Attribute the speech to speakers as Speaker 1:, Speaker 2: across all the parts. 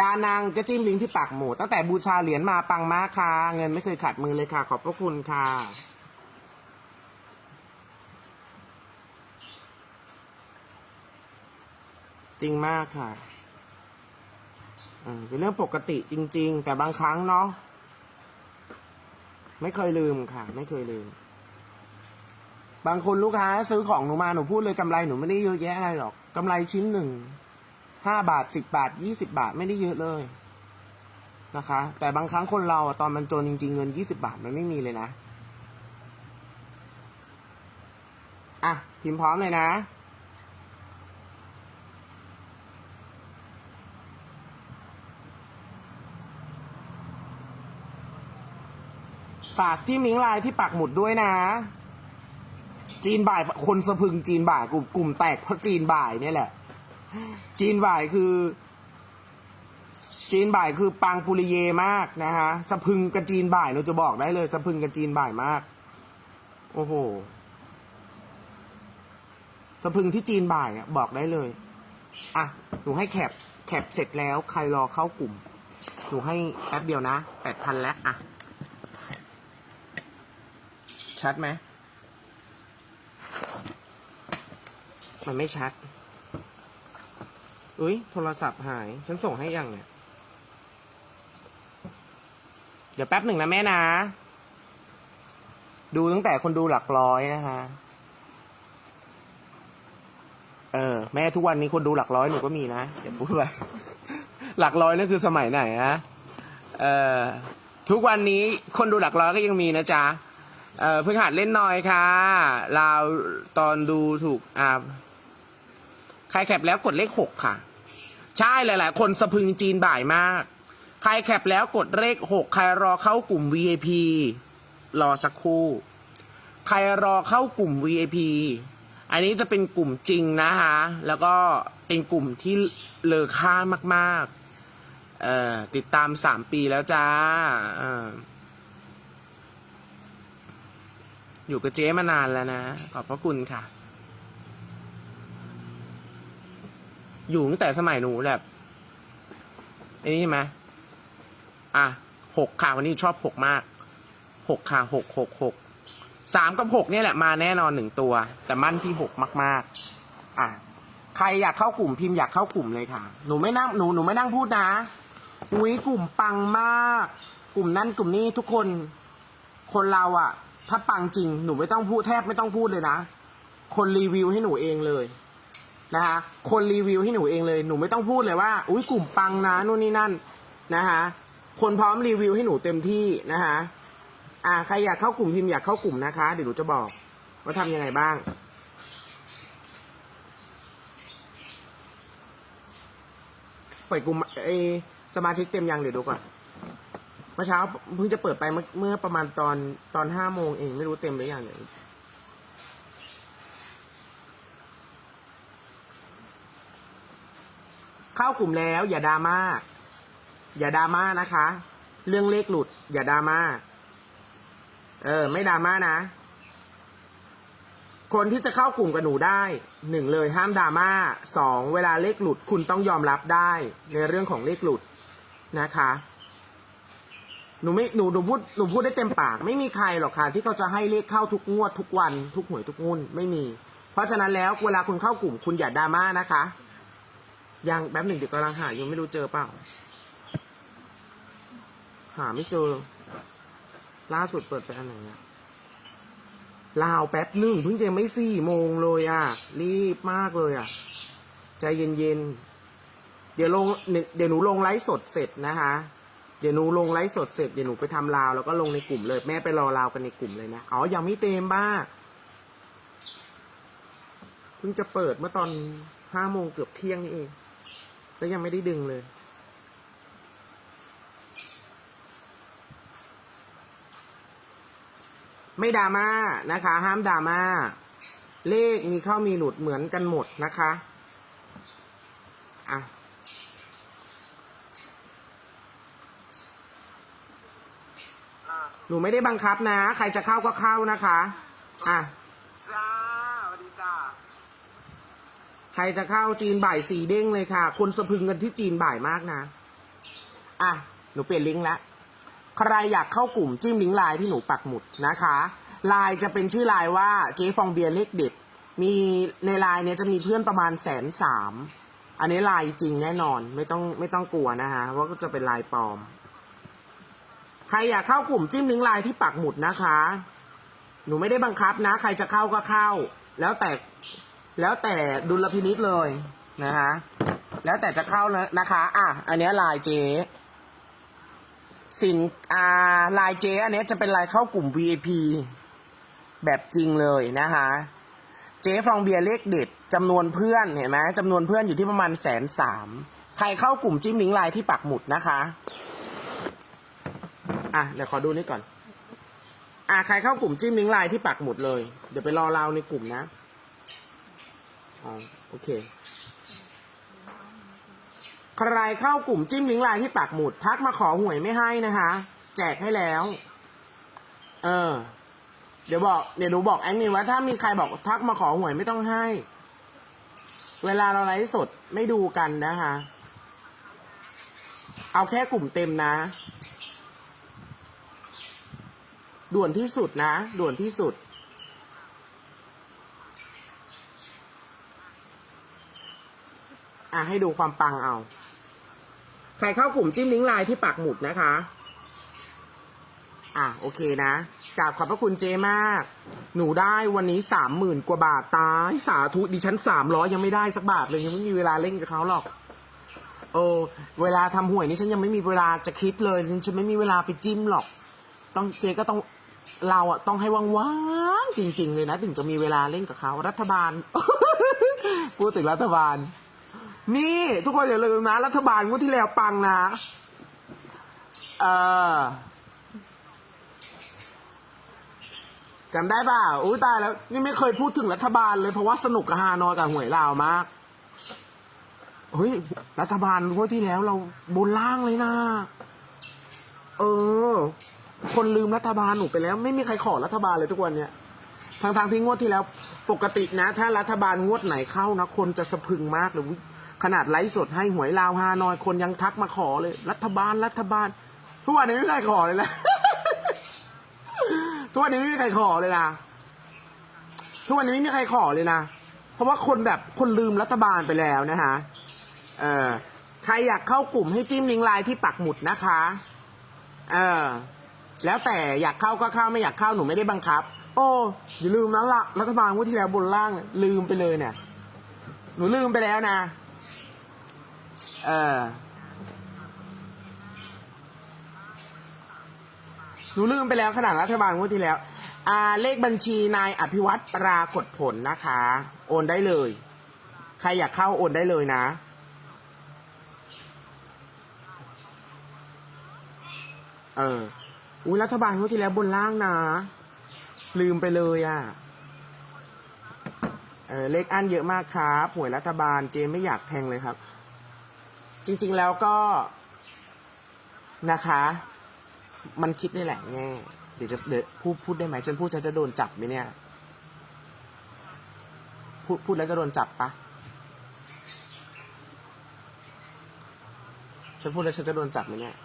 Speaker 1: ดานางก็จิ้มลิงก์ที่ปากหมูตั้งแต่บูชาเหรียญมาปังมากค่ะ เงินไม่เคยขาดมือเลยค่ะ ขอบพระคุณค่ะ จริงมากค่ะเป็นเรื่องปกติจริง ๆ แต่บางครั้งเนาะไม่เคยลืมค่ะ ไม่เคยลืม บางคนลูกค้าซื้อของหนูมาหนูพูดเลยกำไรหนูไม่ได้เยอะแยะอะไรหรอกกำไรชิ้นหนึ่ง ห้าบาทสิบบาทยี่สิบาทไม่ได้เยอะเลยนะคะ แต่บางครั้งคนเราอะตอนมันจนจริง ๆ เงินยี่สิบาทมันไม่มีเลยนะ อะ พิมพ์พร้อมเลยนะ ฝากจิ้มลิงก์ไลน์ที่ปักหมุดด้วยนะ จีนบ่ายคนสะพึงจีนบ่ายกลุ่มกลุ่มแตกเพราะจีนบ่ายเนี่ยแหละ จีนบ่ายคือ จีนบ่ายคือปังปุริเยมากนะฮะสะพึงกับจีนบ่ายเราจะบอกได้เลยสะพึงกับจีนบ่ายมาก โอ้โหสะพึงที่จีนบ่ายอะบอกได้เลยอะหนูให้แคปแคปเสร็จแล้วใครรอเข้ากลุ่มหนูให้แป๊บเดียวนะแปดพันแล้วอะชัดไหม มันไม่ชัด อุ้ยโทรศัพท์หาย ฉันส่งให้ยังเนี่ย เดี๋ยวแป๊บหนึ่งนะแม่นะ ดูตั้งแต่คนดูหลักร้อยนะคะ เออ แม่ทุกวันนี้คนดูหลักร้อยหนูก็มีนะอย่าพูดไปหลักร้อยนั่นคือสมัยไหนนะเออทุกวันนี้คนดูหลักร้อยก็ยังมีนะจ๊ะเออเพิ่งหัดเล่นน่อยค่ะลาวตอนดูถูกอ่าใครแคปแล้วกดเลขหกค่ะ ใช่หลาย ๆ คนสะพึงจีนบ่ายมาก ใครแคปแล้วกดเลขหกใครรอเข้ากลุ่ม VIP รอสักครู่ ใครรอเข้ากลุ่ม VIP อันนี้จะเป็นกลุ่มจริงนะคะ แล้วก็เป็นกลุ่มที่เลอค่ามากๆเอ่อติดตามสามปีแล้วจ้าอออยู่กับเจ๊มานานแล้วนะ ขอบพระคุณค่ะ อยู่ตั้งแต่สมัยหนูแบบไอ้นี่ใช่ไหมอะหกค่ะวันนี้ชอบหกมากหกค่ะหกหกหกสามกับหกเนี่ยแหละมาแน่นอนหนึ่งตัว แต่มั่นที่หกมาก ๆ อะใครอยากเข้ากลุ่มพิมพ์อยากเข้ากลุ่มเลยค่ะ หนูไม่นั่งหนูหนูไม่นั่งพูดนะอุ้ยกลุ่มปังมาก กลุ่มนั้นกลุ่มนี้ทุกคน คนเราอะถ้าปังจริง หนูไม่ต้องพูดแทบไม่ต้องพูดเลยนะ คนรีวิวให้หนูเองเลย นะคะคนรีวิวให้หนูเองเลยหนูไม่ต้องพูดเลยว่า อุ้ยกลุ่มปังนะนู่นนี่นั่นนะคะคนพร้อมรีวิวให้หนูเต็มที่นะคะอ่าใครอยากเข้ากลุ่มพิมพ์อยากเข้ากลุ่มนะคะ เดี๋ยวหนูจะบอกว่าทำยังไงบ้างเปิดกลุ่มเอสมาชิกเต็มยังเดี๋ยวดูก่อนเมื่อเช้าเพิ่งจะเปิดไปเมื่อเมื่อประมาณตอนตอนห้าโมงเองไม่รู้เต็มหรือยังเนี่ย เข้ากลุ่มแล้ว อย่าดราม่าอย่าดราม่านะคะ เรื่องเลขหลุด อย่าดราม่าเออ ไม่ดราม่านะ คนที่จะเข้ากลุ่มกับหนูได้หนึ่งเลยห้ามดราม่าสองเวลาเลขหลุด คุณต้องยอมรับได้ในเรื่องของเลขหลุดนะคะหนูไม่หนูหนูพูดหนูพูดได้เต็มปาก ไม่มีใครหรอกค่ะที่เขาจะให้เลขเข้าทุกงวดทุกวัน ทุกหวยทุกงุ่นไม่มี เพราะฉะนั้นแล้วเวลาคุณเข้ากลุ่มคุณอย่าดราม่านะคะ ยังแป๊บหนึ่งเดี๋ยวกำลังหาอยู่ไม่รู้เจอเปล่า หาไม่เจอ ล่าสุดเปิดไปอันไหนอะลาวแป๊บหนึ่งเพิ่งจะไม่สี่โมงเลยอะ รีบมากเลยอะ ใจเย็นๆ เดี๋ยวลงเดี๋ยวหนูลงไลฟ์สดเสร็จนะคะ เดี๋ยวหนูลงไลฟ์สดเสร็จเดี๋ยวหนูไปทำลาวแล้วก็ลงในกลุ่มเลย แม่ไปรอลาวกันในกลุ่มเลยนะ อ๋อ ยังไม่เต็มบ้าเพิ่งจะเปิดเมื่อตอนห้าโมงเกือบเที่ยงนี่เอง แล้วยังไม่ได้ดึงเลย ไม่ดราม่านะคะ ห้ามดราม่า เลขมีเข้ามีหลุดเหมือนกันหมดนะคะ อะหนูไม่ได้บังคับนะ ใครจะเข้าก็เข้านะคะ อะ ครจะเข้าจีนบ่ายสีเด้งเลยค่ะ คนสะพึงกันที่จีนบ่ายมากนะ อะ หนูเปลี่ยนลิงก์ละ ใครอยากเข้ากลุ่มจิ้มลิงก์ไลน์ที่หนูปักหมุดนะคะไลน์จะเป็นชื่อไลน์ว่าเจ๊ฟองเบียร์เลขเด็ด มีในไลน์เนี้ยจะมีเพื่อนประมาณแสนสาม อันนี้ไลน์จริงแน่นอน ไม่ต้องไม่ต้องกลัวนะคะว่าก็จะเป็นไลน์ปลอม ใครอยากเข้ากลุ่มจิ้มลิงก์ไลน์ที่ปักหมุดนะคะ หนูไม่ได้บังคับนะ ใครจะเข้าก็เข้า แล้วแต่ แล้วแต่ดุลพินิษเลยนะคะแล้วแต่จะเข้านะนะคะ อะ อันนี้ลน์เจสินอ่าลายเจอันนี้จะเป็นลายเข้ากลุ่ม VIP แบบจริงเลยนะคะเจ๊ฟองเบียร์เลขเด็ดจำนวนเพื่อนเห็นไหมจำนวนเพื่อนอยู่ที่ประมาณแสนสามใครเข้ากลุ่มจิ้มลิงไลน์ที่ปักหมุดนะคะ อะเดี๋ยวขอดูนี่ก่อน อะใครเข้ากลุ่มจิ้มลิงไลน์ที่ปักหมุดเลย เดี๋ยวไปรอเราในกลุ่มนะ อ๋อโอเค ใครเข้ากลุ่มจิ้มลิงก์ไลน์ที่ปักหมุด ทักมาขอหวยไม่ให้นะคะ แจกให้แล้ว เออ เดี๋ยวบอก เดี๋ยวหนูบอกแอดมินว่าถ้ามีใครบอกทักมาขอหวยไม่ต้องให้ เวลาเราไลฟ์สดไม่ดูกันนะคะ เอาแค่กลุ่มเต็มนะ ด่วนที่สุดนะ ด่วนที่สุด อะให้ดูความปังเอา ใครเข้ากลุ่มจิ้มลิงก์ไลน์ที่ปักหมุดนะคะ อะโอเคนะกราบขอบพระคุณเจมาก หนูได้วันนี้สามหมื่นกว่าบาทตายสาธุดิฉันสามร้อยยังไม่ได้สักบาทเลยยังไม่มีเวลาเล่นกับเขาหรอกโอ้เวลาทำหวยนี่ฉันยังไม่มีเวลาจะคิดเลยฉันไม่มีเวลาไปจิ้มหรอก ต้องเจก็ต้องเราอะต้องให้ว่างๆจริง ๆ เลยนะ ถึงจะมีเวลาเล่นกับเขารัฐบาลพูดถึงรัฐบาล นี่ทุกคนอย่าลืมนะ รัฐบาลงวดที่แล้วปังนะ เออจำได้ป่าอุ้ยตายแล้ว นี่ไม่เคยพูดถึงรัฐบาลเลยเพราะว่าสนุกกับฮานอยกับหวยลาวมากเฮ้ยรัฐบาลงวดที่แล้วเราบนล่างเลยนะ เออ คนลืมรัฐบาลหนูไปแล้ว ไม่มีใครขอรัฐบาลเลยทุกวันเนี้ยทางทางที่งวดที่แล้ว ปกตินะ ถ้ารัฐบาลงวดไหนเข้านะ คนจะสะพึงมากเลย ขนาดไลฟ์สดให้หวยลาวฮานอยคนยังทักมาขอเลย รัฐบาลรัฐบาล ทุกวันนี้ไม่มีใครขอเลยนะทุกวันนี้ไม่มีใครขอเลยนะทุกวันนี้ไม่มีใครขอเลยนะเพราะว่าคนแบบคนลืมรัฐบาลไปแล้วนะคะเออใครอยากเข้ากลุ่มให้จิ้มลิงไลน์ที่ปักหมุดนะคะเออแล้วแต่อยากเข้าก็เข้าไม่อยากเข้าหนูไม่ได้บังคับ โอ้อย่าลืมนะละรัฐบาลงวดที่แล้วบนล่างลืมไปเลยเนี่ยหนูลืมไปแล้วนะ ออหนูลืมไปแล้วขนาดรัฐบาลงวดที่แล้ว อ่า เลขบัญชีนายอภิวัตรปรากฏผลนะคะ โอนได้เลย ใครอยากเข้าโอนได้เลยนะเอออุ้ยรัฐบาลงวดที่แล้วบนล่างนะ ลืมไปเลยอะเออเลขอันเยอะมากครับหวยรัฐบาลเจไม่อยากแทงเลยครับ จริง ๆ แล้วก็นะคะ มันคิดได้แหละแง่เดี๋ยวจะเดี๋ยวพูดพูดได้ไหมฉันพูดฉันจะโดนจับไหมเนี่ย พูดพูดแล้วจะโดนจับปะฉันพูดแล้วฉันจะโดนจับไหมเนี่ย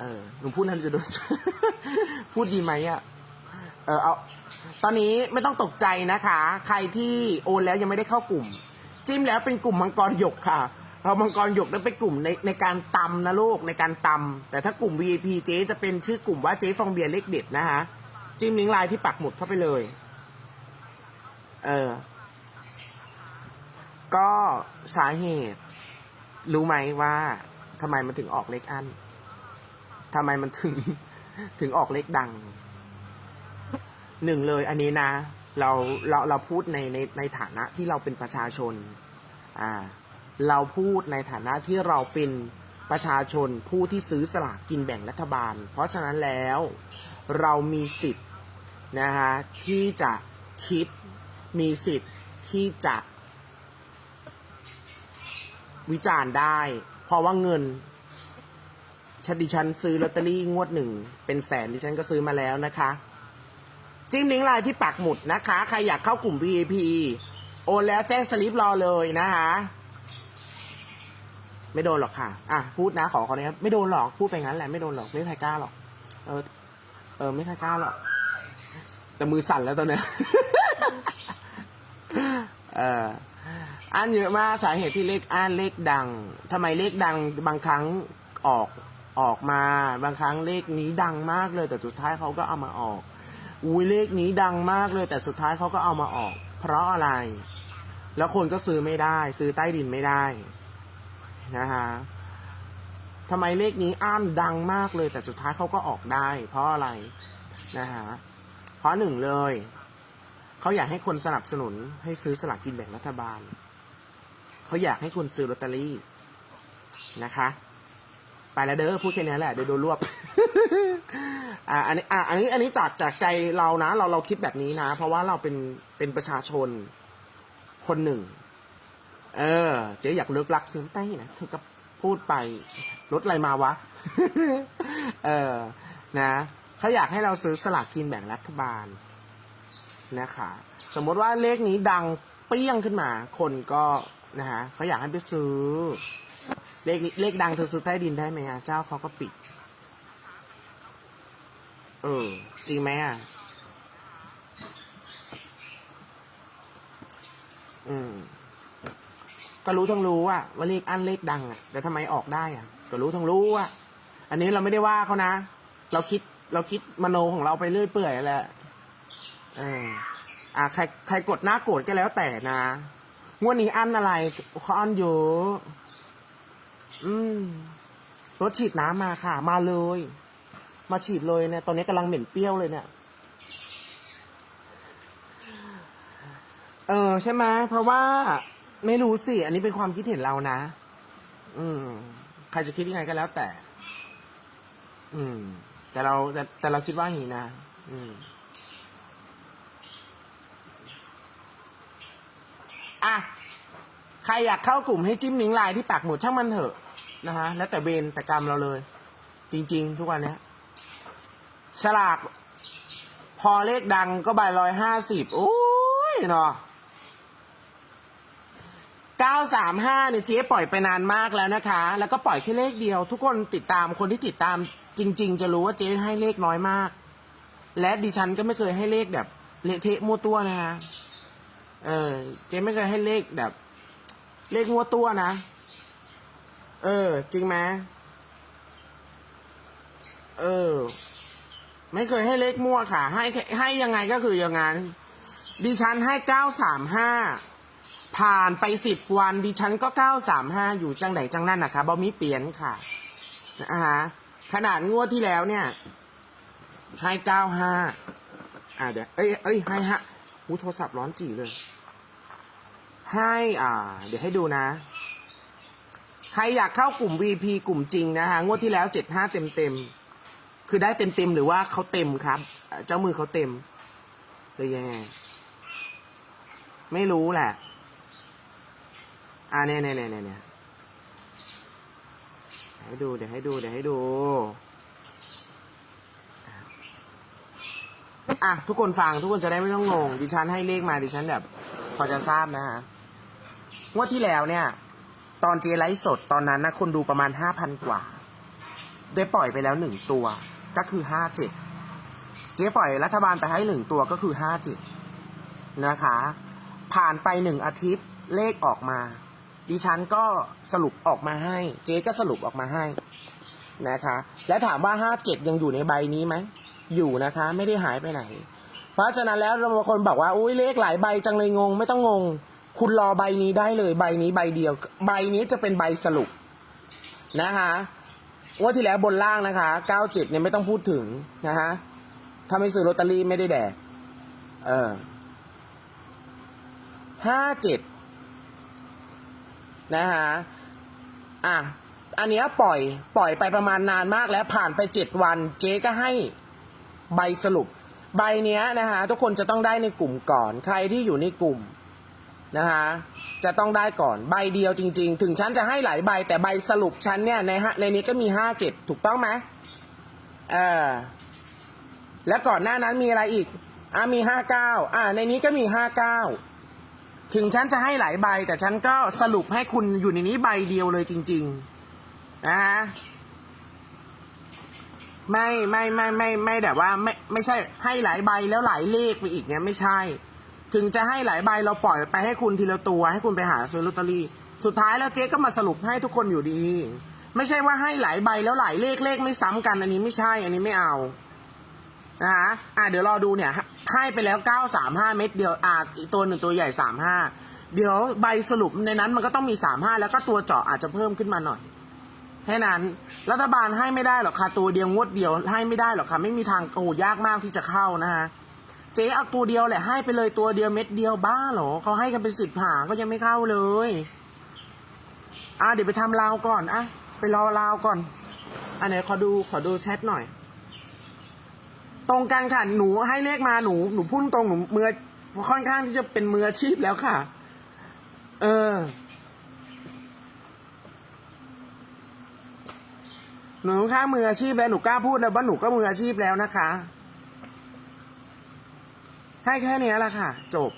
Speaker 1: เออ หนูพูดแล้วจะโดน พูดดีไหมอะ เออ เอา ตอนนี้ไม่ต้องตกใจนะคะ ใครที่โอนแล้วยังไม่ได้เข้ากลุ่ม จิ้มแล้วเป็นกลุ่มมังกรหยกค่ะ เรามังกรหยกนั้นเป็นกลุ่มในในการตำนะลูกในการตำแต่ถ้ากลุ่ม VIP เจ๊จะเป็นชื่อกลุ่มว่าเจ๊ฟองเบียร์เลขเด็ดนะคะจิ้มลิงก์ไลน์ที่ปักหมุดเข้าไปเลย เออ ก็สาเหตุ รู้ไหมว่าทำไมมันถึงออกเลขอันทำไมมันถึงถึงออกเลขดัง หนึ่งเลยอันนี้นะ เราเราเราพูดในในในฐานะที่เราเป็นประชาชน อ่า เราพูดในฐานะที่เราเป็นประชาชนผู้ที่ซื้อสลากกินแบ่งรัฐบาล เพราะฉะนั้นแล้วเรามีสิทธิ์นะฮะที่จะคิดมีสิทธิ์ที่จะวิจารณ์ได้ เพราะว่าเงินฉันดิฉันซื้อลอตเตอรี่งวดหนึ่ง เป็นแสนดิฉันก็ซื้อมาแล้วนะคะ จิ้มลิงก์ไลน์ที่ปักหมุดนะคะ ใครอยากเข้ากลุ่ม VIP โอนแล้วแจ้งสลิปรอเลยนะคะ ไม่โดนหรอกค่ะ อะพูดนะขอขออนุญาตไม่โดนหรอกพูดไปงั้นแหละไม่โดนหรอกไม่มีใครกล้าหรอก เออ เออ ไม่มีใครกล้าหรอก แต่มือสั่นแล้วตอนเนี้ยเอออันเยอะมากสาเหตุที่เลขอันเลขดังทำไมเลขดังบางครั้งออกออกมา บางครั้งเลขนี้ดังมากเลย แต่สุดท้ายเขาก็เอามาออก อุ้ยเลขนี้ดังมากเลย แต่สุดท้ายเขาก็เอามาออก เพราะอะไร แล้วคนก็ซื้อไม่ได้ ซื้อใต้ดินไม่ได้ นะฮะทำไมเลขนี้อ้านดังมากเลย แต่สุดท้ายเขาก็ออกได้ เพราะอะไรนะฮะเพราะหนึ่งเลยเขาอยากให้คนสนับสนุนให้ซื้อสลากกินแบ่งรัฐบาลเขาอยากให้คนซื้อลอตเตอรี่นะคะ ไปแล้วเด้อพูดแค่นี้แหละเดี๋ยวโดนรวบอ่าอันนี้อ่าอันนี้อันนี้จากจากใจเรานะ เราเราคิดแบบนี้นะ เพราะว่าเราเป็นเป็นประชาชนคนหนึ่ง เออ เจ๊อยากเลิกรักซื้อไปนะเธอก็พูดไปรถอะไรมาวะ เออ นะเขาอยากให้เราซื้อสลากกินแบ่งรัฐบาลนะคะ สมมติว่าเลขนี้ดังเปี้ยงขึ้นมา คนก็นะฮะเขาอยากให้ไปซื้อ เลขนี้เลขดังเธอซื้อใต้ดินได้ไหมอะเจ้าเขาก็ปิด เออ จริงไหมอะ อืม ก็รู้ทั้งรู้อะว่าเลขอันเลขดังอะแต่ทำไมออกได้อะ ก็รู้ทั้งรู้อะอันนี้เราไม่ได้ว่าเขานะ เราคิดเราคิดมโนของเราไปเรื่อยเปื่อยแหละเอออะใครใครกดหน้าโกรธก็แล้วแต่นะงวดนี้อันอะไรเขาอันเยอะอืมรถฉีดน้ำมาค่ะ มาเลย มาฉีดเลยเนี่ย ตอนนี้กำลังเหม็นเปรี้ยวเลยเนี่ย เออใช่ไหมเพราะว่า ไม่รู้สิ อันนี้เป็นความคิดเห็นเรานะ อืม ใครจะคิดยังไงก็แล้วแต่ อืม แต่เราแต่แต่เราคิดว่าอย่างนี้นะ อืม อะ ใครอยากเข้ากลุ่มให้จิ้มลิงก์ไลน์ที่ปากหมุดช่างมันเถอะนะฮะ แล้วแต่เวรแต่กรรมเราเลย จริง ๆ ทุกวันเนี้ยฉลากพอเลขดังก็ใบร้อยห้าสิบโอ้ยเนาะ เก้าสามห้าเนี่ยเจ๊ปล่อยไปนานมากแล้วนะคะ แล้วก็ปล่อยแค่เลขเดียว ทุกคนติดตามคนที่ติดตามจริง ๆ จะรู้ว่าเจ๊ให้เลขน้อยมาก และดิฉันก็ไม่เคยให้เลขแบบเละเทะมั่วตัวนะคะเออ เจ๊ไม่เคยให้เลขแบบ เลขงัวตัวนะ เออ จริงไหมเออ ไม่เคยให้เลขมั่วค่ะ ให้ให้ยังไงก็คืออย่างนั้นดิฉันให้เก้าสามห้า ผ่านไปสิบวันดิฉันก็เก้าสามห้าอยู่จังไหนจังนั่นนะคะบอมีเปลี่ยนค่ะนะฮะขนาดงวดที่แล้วเนี่ยให้เก้าห้าอ่าเดี๋ยวเอ้ยเอ้ยให้ฮะหูโทรศัพท์ร้อนจีเลย ให้อ่า เดี๋ยวให้ดูนะ ใครอยากเข้ากลุ่ม VP กลุ่มจริงนะฮะงวดที่แล้วเจ็ดห้าเต็มเต็มคือได้เต็มเต็มหรือว่าเขาเต็มครับ เจ้ามือเขาเต็มหรือยังไง ไม่รู้แหละ อ่าเนี่ยเนี่ยเนี่ยเนี่ยเนี่ยให้ดู เดี๋ยวให้ดู เดี๋ยวให้ดู อะ ทุกคนฟัง ทุกคนจะได้ไม่ต้องงง ดิฉันให้เลขมาดิฉันแบบ พอจะทราบนะฮะงวดที่แล้วเนี่ย ตอนเจไลฟ์สดตอนนั้นนะคนดูประมาณห้าพันกว่า ได้ปล่อยไปแล้วหนึ่งตัว ก็คือห้าเจ็ดเจ๊ปล่อยรัฐบาลไปให้หนึ่งตัวก็คือห้าเจ็ดนะคะ ผ่านไปหนึ่งอาทิตย์เลขออกมา ดิฉันก็สรุปออกมาให้ เจ๊ก็สรุปออกมาให้นะคะ และถามว่าห้าเจ็ดยังอยู่ในใบนี้ไหมอยู่นะคะ ไม่ได้หายไปไหน เพราะฉะนั้นแล้วบางคนบอกว่าอุ้ยเลขหลายใบจังเลยงง ไม่ต้องงง คุณรอใบนี้ได้เลยใบนี้ใบเดียว ใบนี้จะเป็นใบสรุปนะคะงวดที่แล้วบนล่างนะคะ97เนี่ยไม่ต้องพูดถึงนะฮะถ้าไม่ซื้อลอตเตอรี่ไม่ได้แดกเออห้าเจ็ด นะฮะอะอันเนี้ยปล่อยปล่อยไปประมาณนานมากแล้วผ่านไปเจ็ดวัน เจ๊ก็ให้ใบสรุป ใบเนี้ยนะฮะทุกคนจะต้องได้ในกลุ่มก่อน ใครที่อยู่ในกลุ่มนะฮะจะต้องได้ก่อนใบเดียวจริง ๆ ถึงฉันจะให้หลายใบ แต่ใบสรุปฉันเนี่ยในฮะในนี้ก็มีห้าเจ็ดถูกต้องไหมเออแล้วก่อนหน้านั้นมีอะไรอีกอะมีห้าเก้าอะในนี้ก็มีห้าเก้า ถึงฉันจะให้หลายใบ แต่ฉันก็สรุปให้คุณอยู่ในนี้ใบเดียวเลยจริง ๆ นะฮะไม่ไม่ไม่ไม่ไม่แบบว่าไม่ไม่ใช่ให้หลายใบแล้วหลายเลขไปอีกเนี่ยไม่ใช่ ถึงจะให้หลายใบเราปล่อยไปให้คุณทีละตัว ให้คุณไปหาซื้อลอตเตอรี่ สุดท้ายแล้วเจ๊ก็มาสรุปให้ทุกคนอยู่ดี ไม่ใช่ว่าให้หลายใบแล้วหลายเลขเลขไม่ซ้ำกันอันนี้ไม่ใช่อันนี้ไม่เอา นะฮะอะเดี๋ยวรอดูเนี่ย ให้ไปแล้วเก้าสามห้าเม็ดเดียวอะอีกตัวหนึ่งตัวใหญ่สามห้าเดี๋ยวใบสรุปในนั้นมันก็ต้องมีสามห้าแล้วก็ตัวเจาะอาจจะเพิ่มขึ้นมาหน่อยแค่นั้น รัฐบาลให้ไม่ได้หรอกค่ะตัวเดียวงวดเดียวให้ไม่ได้หรอกค่ะไม่มีทางโอ้ยากมากที่จะเข้านะฮะเจ๊เอาตัวเดียวแหละให้ไปเลยตัวเดียวเม็ดเดียวบ้าเหรอเขาให้กันเป็นสิบหางก็ยังไม่เข้าเลยอะเดี๋ยวไปทำราวก่อนอะไปรอราวก่อนอันไหนขอดูขอดูแชทหน่อย ตรงกันค่ะ หนูให้เลขมาหนู หนูพุ่งตรงหนูมือค่อนข้างที่จะเป็นมืออาชีพแล้วค่ะ เออ หนูค่อนข้างมืออาชีพแล้วหนูกล้าพูดเลยว่าหนูก็มืออาชีพแล้วนะคะ ให้แค่นี้แหละค่ะ จบ